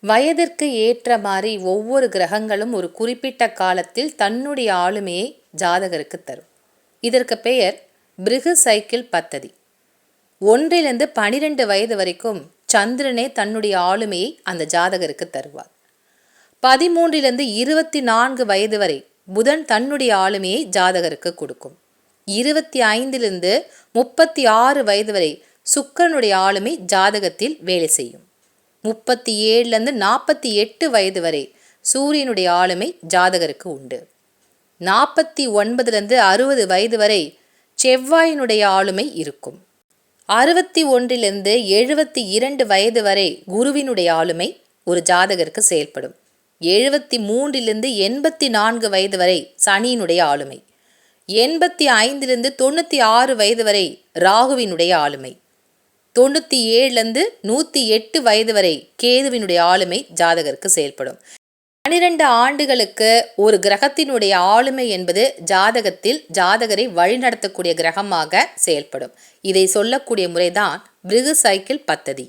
வயதிற்கு ஏற்ற மாதிரி ஒவ்வொரு கிரகங்களும் ஒரு குறிப்பிட்ட காலத்தில் தன்னுடைய ஆளுமையை ஜாதகருக்கு தரும். இதற்கு பெயர் பிருகு சைக்கிள் பத்ததி. ஒன்றிலிருந்து பனிரெண்டு வயது வரைக்கும் சந்திரனே தன்னுடைய ஆளுமையை அந்த ஜாதகருக்கு தருவார். பதிமூன்றிலிருந்து இருபத்தி நான்கு வயது வரை புதன் தன்னுடைய ஆளுமையை ஜாதகருக்கு கொடுக்கும். இருபத்தி ஐந்திலிருந்து முப்பத்தி ஆறு வயது வரை சுக்கரனுடைய ஆளுமை ஜாதகத்தில் வேலை செய்யும். முப்பத்தி ஏழுலேருந்து நாற்பத்தி எட்டு வயது வரை சூரியனுடைய ஆளுமை ஜாதகருக்கு உண்டு. நாற்பத்தி ஒன்பதுலேருந்து அறுபது வயது வரை செவ்வாயினுடைய ஆளுமை இருக்கும். அறுபத்தி ஒன்றிலிருந்து எழுபத்தி இரண்டு வயது வரை குருவினுடைய ஆளுமை ஒரு ஜாதகருக்கு செயல்படும். எழுபத்தி மூன்றிலிருந்து எண்பத்தி நான்கு வயது வரை சனியினுடைய ஆளுமை. எண்பத்தி ஐந்திலிருந்து தொண்ணூற்றி ஆறு வயது வரை ராகுவினுடைய ஆளுமை. தொண்ணூற்றி ஏழுலேருந்து நூற்றி எட்டு வயது வரை கேதுவினுடைய ஆளுமை ஜாதகருக்கு செயல்படும். பனிரெண்டு ஆண்டுகளுக்கு ஒரு கிரகத்தினுடைய ஆளுமை என்பது ஜாதகத்தில் ஜாதகரை வழிநடத்தக்கூடிய கிரகமாக செயல்படும். இதை சொல்லக்கூடிய முறைதான் பிருகு சைக்கிள் பத்ததி.